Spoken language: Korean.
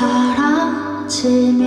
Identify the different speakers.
Speaker 1: 사라지면